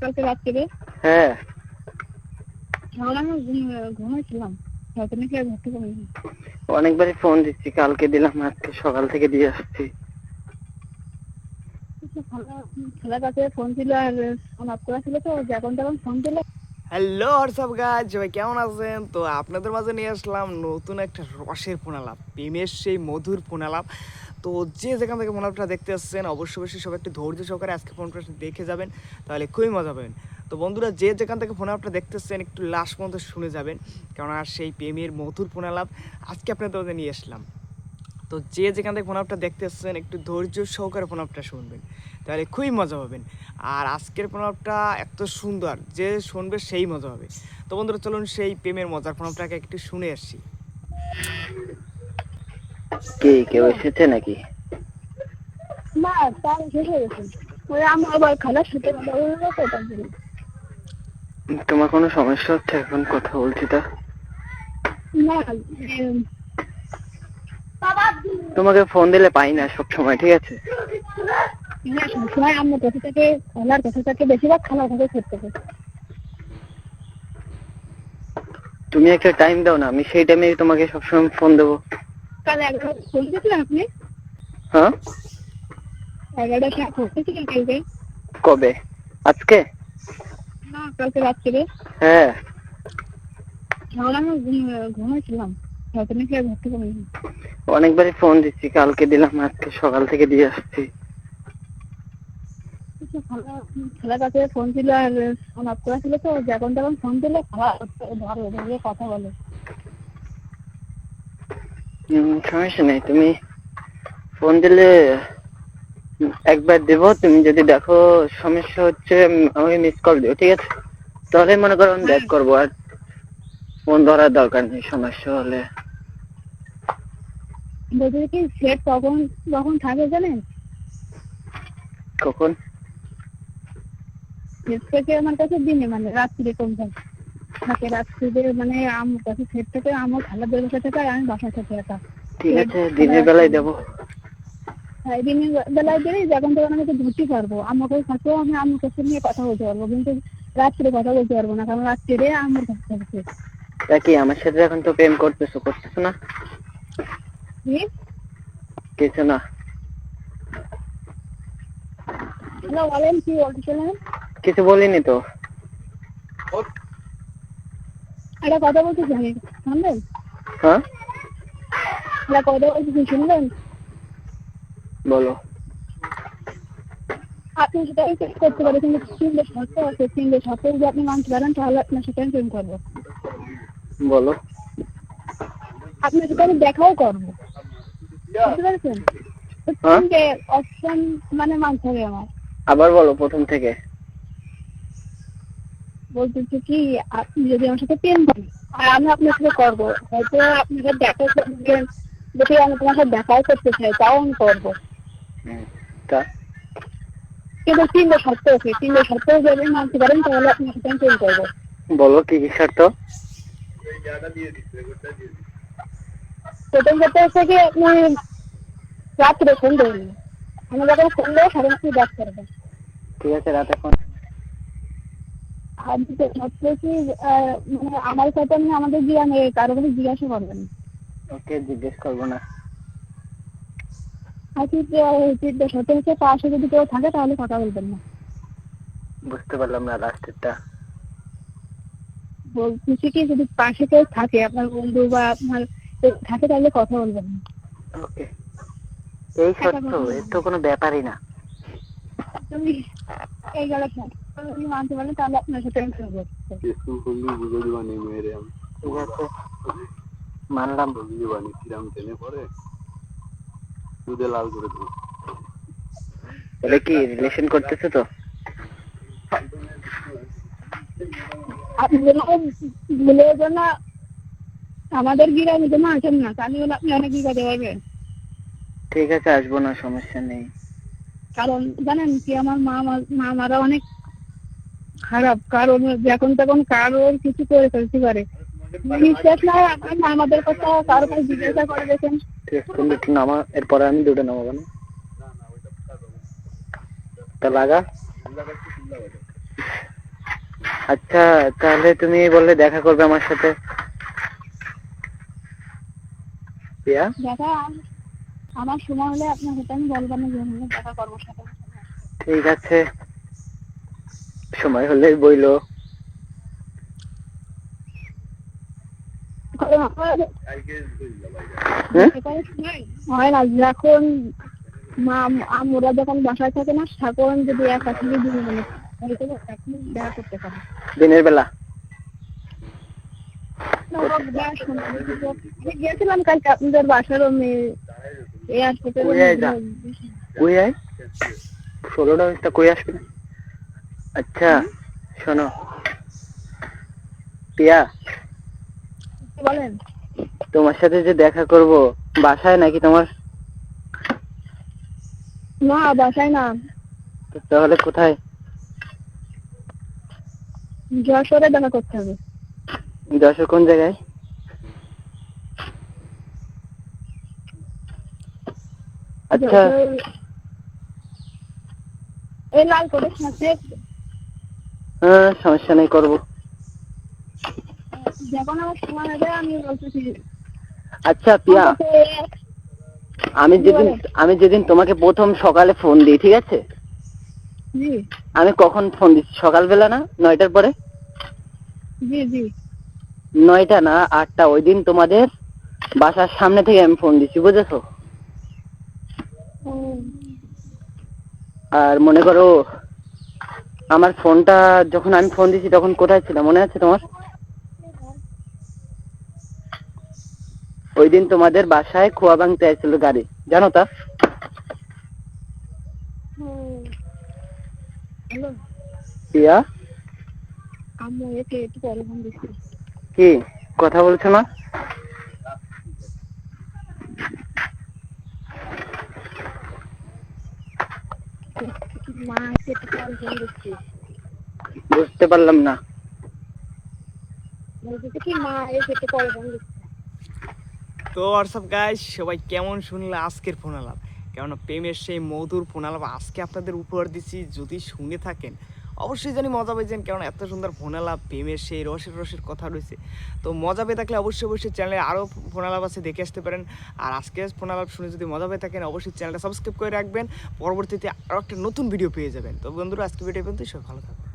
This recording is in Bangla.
কালকে রাত্রে হ্যাঁ। অনেকবারই ফোন দিচ্ছি কালকে দিলাম আজকে সকাল থেকে দিয়ে আসছি। ছেলের কাছে ফোন ছিল আর ফোন অফ করা ছিল তো যখন তখন ফোন দিলে। হ্যালো হোয়াটসঅ্যাপ গাছ সবাই কেমন আছেন? তো আপনাদের মাঝে নিয়ে আসলাম নতুন একটা রসের ফোনালাপ প্রেমের সেই মধুর ফোনালাপ তো যে যেখান থেকে ফোনালাপটা দেখতে আসছেন, অবশ্যই অবশ্যই সবাই একটু ধৈর্য সহকারে আজকে ফোনটা দেখে যাবেন, তাহলে খুবই মজা পাবেন। তো বন্ধুরা, যে যেখান থেকে ফোনালাপটা দেখতে আসছেন, একটু লাস্ট পর্যন্ত শুনে যাবেন, কেননা সেই প্রেমের মধুর ফোনালাপ আজকে আপনাদের মধ্যে নিয়ে আসলাম। তো যে যেখান থেকে ফোনাপটা দেখতে আসছেন, একটু ধৈর্য সহকারে ফোনাপটা শুনবেন। তাহলে খুবই মজা পাবেন। আর আজকের ফোনাপটা এত সুন্দর যে শুনবে সেই মজা হবে তো বন্ধুরা চলুন সেই প্রেমের মজার ফোনাপটাকে একটু শুনে আসছি কি কেউ এসেছে নাকি? না তার শেষ গেছে ওই আমার আবার খালার সাথে কথা বলব তো তার তোমার কোনো সমস্যা হচ্ছে? এখন কথা বলছি তা। না তোমাকে ফোন দিলে পাই না সব সময় ঠিক আছে? না সবসময় আমার কথা থেকে খালার থেকে বেশিরভাগ খালার করতে হবে তুমি একটা টাইম দাও না আমি সেই টাইমে তোমাকে সবসময় ফোন দেবো। কাল এগারোটা ফোন দিয়েছিলেন আপনি? হ্যাঁ? এগারোটা ফোন দিয়েছিলেন কালকে কবে? আজকে? না কালকে রাত্রে। হ্যাঁ। অনেকবারই ফোন দিচ্ছি কালকে দিলাম আজকে সকাল থেকে দিয়ে আসছি। ছেলের কাছে ফোন ছিল আর ফোন অফ করা ছিল তো যখন তখন ফোন দিলে ধরো ধরে কথা বলে। সমস্যা নেই তুমি ফোন দিলে একবার দেব তুমি যদি দেখো সমস্যা হচ্ছে আমাকে মিস কল দিও ঠিক আছে? তাহলে মনে করো আমি ব্যাক করব আর ফোন ধরার দরকার নেই সমস্যা হলে। বলছি কি সেট তখন কখন থাকে জানেন? কখন? থেকে আমার কাছে দিনে মানে রাত্রিরে কম থাকে থাকে রাত্রিরে মানে আমার কাছে সেট থেকে আমার খালাদের বাসা থেকে আর আমি বাসা থেকে একা। ঠিক আছে দিনের বেলায় দেবো। হ্যাঁ দিনের বেলায় গেলে যখন তখন আমি তো ধরতে পারব আমাকে থাকলেও আমি আমার কাছে নিয়ে কথা বলতে পারব কিন্তু রাত্রে কথা বলতে পারব না কারণ রাত্রিরে আমার কাছে থাকছে তা কি আমার সাথে এখন তো প্রেম করতেছো করতেছো না? কিছু না। বলেন কি বলছিলেন কিছু বলিনি তো। একটা কথা বলতেছি আমি শুনবেন হ্যাঁ? একটা কথা বলতেছি শুনবেন বলো। আপনি সেটা করতে পারেন কিন্তু তিনটে শর্ত আছে তিনটে শর্ত যদি আপনি মানতে পারেন তাহলে আপনার সাথে আমি প্রেম করব। বলো। আপনার সাথে আমি দেখাও করব বুঝতে পেরেছেন? হ্যাঁ? তিনটে অপশন মানে মানতে হবে আমার। আবার বলো প্রথম থেকে। বলতেছি কি আপনি যদি আমার সাথে প্রেম করেন আর আমি আপনার সাথে করব হয়তো আপনাকে দেখা করবেন যদি আমি তোমার সাথে দেখাও করতে চাই তাও আমি করব। কিন্তু তিনটে শর্ত আছে তিনটে শর্ত যদি মানতে পারেন তাহলে আপনার সাথে আমি প্রেম করব। বলো কি কি শর্ত? প্রথম কথা হচ্ছে কি আপনি রাত্রে ফোন দেবেন না। আমি যখন ফোন দেবো আপনি ব্যাক করবেন ঠিক আছে রাতে ফোন হচ্ছে কি মানে আমার সাথে আপনি আমাদের গ্রামে কারও কাছে জিজ্ঞাসা করবেন। না। ওকে জিজ্ঞেস করব না। হচ্ছে পাশে যদি কেউ থাকে তাহলে কথা বলবেন না। বুঝতে পারলাম না লাস্টেরটা বলছি কি যদি পাশে কেউ থাকে আপনার বন্ধু বা আপনার থাকে তাহলে কথা বলবেন না। ওকে। এই শর্ত এর তো কোনো ব্যাপারই না। এই গেলে মানতে পারলে তাহলে আপনার সাথে আমি করব কিছু হলি বুঝে দিবানি মেয়েরে আমি। ঠিক আছে। মানলাম। বুঝে দিবানি কিরাম টেনে পরে দুধে লাল করে দেবো তাহলে কি রিলেশন করতেছো তো? আমাদের গ্রামে যেন আসেন না তাহলে হলে আপনি অনেক বিপদে পারবেন ঠিক আছে আসব না সমস্যা নেই। কারণ জানেন কি আমার মা মারা অনেক খারাপ কারণ যখন তখন কারোর কিছু করে ফেলতে পারে। বিশ্বাস না আমাদের কথা কারও কাছে জিজ্ঞাসা করে দেখেন। একটু নামা এরপরে আমি দুটো নামাবো না তা লাগা? আচ্ছা তাহলে তুমি বললে দেখা করবে আমার সাথে। দেখা আমার সময় হলে আপনার সাথে আমি বলব না দেখা করব সাথে। ঠিক আছে। সময় হলেই বইলো। হ্যাঁ? যখন মা আমরা যখন বাসায় থাকে না তখন যদি একা থেকে দিন মানে দেখা করতে পারে। দিনের বেলা? আমি গিয়েছিলাম কালকে আপনাদের বাসার মেয়ে এয়ারপোর্টে কই আয় কই আয়? ষোলোটা একটা কই আসবে? না আচ্ছা শোনো। প্রিয়া বলেন? তোমার সাথে যে দেখা করব বাসায় নাকি তোমার? না বাসায় না। তাহলে কোথায়? যশোরে দেখা করতে হবে। যশোর কোন জায়গায়? আচ্ছা। এই লাল করে সাথে হ্যাঁ সমস্যা নেই করব। যখন আমার সময় হবে আমি বলতেছি। আচ্ছা আমাকে আমি যেদিন আমি যেদিন তোমাকে প্রথম সকালে ফোন দিই ঠিক আছে? আমি কখন ফোন দিচ্ছি? সকালবেলা না নয়টার পরে? নয়টা না আটটা। ওই দিন তোমাদের বাসার সামনে থেকে আমি ফোন দিচ্ছি বুঝেছ? আর মনে করো আমার ফোনটা যখন আমি ফোন দিছি তখন কোথায় ছিল? মনে আছে তোমার? ওই দিন তোমাদের বাসায় খোয়া ভাঙতে আসছিল গাড়ি। জানো তা? কি? কথা বলছো না মা একে একটু পরে ফোন দিচ্ছি বুঝতে পারলাম না। তো হোয়াটসঅ্যাপ গাইস সবাই কেমন শুনলে আজকের ফোন আলাপ? কেননা প্রেমের সেই মধুর ফোন আলাপ আজকে আপনাদের উপহার দিচ্ছি যদি শুনে থাকেন অবশ্যই জানি মজা পেয়েছেন কারণ এত সুন্দর ফোন আলাপ প্রেমের সেই রসের রসের কথা রয়েছে। তো মজা পেয়ে থাকলে অবশ্যই অবশ্যই চ্যানেলে আরও ফোন আলাপ আছে দেখে আসতে পারেন। আর আজকে ফোন আলাপ শুনে যদি মজা পেয়ে থাকেন অবশ্যই চ্যানেলটা সাবস্ক্রাইব করে রাখবেন। পরবর্তীতে আরও একটা নতুন ভিডিও পেয়ে যাবেন। তো বন্ধুরা আজকে ভিডিও পর্যন্ত সব ভালো থাকবেন।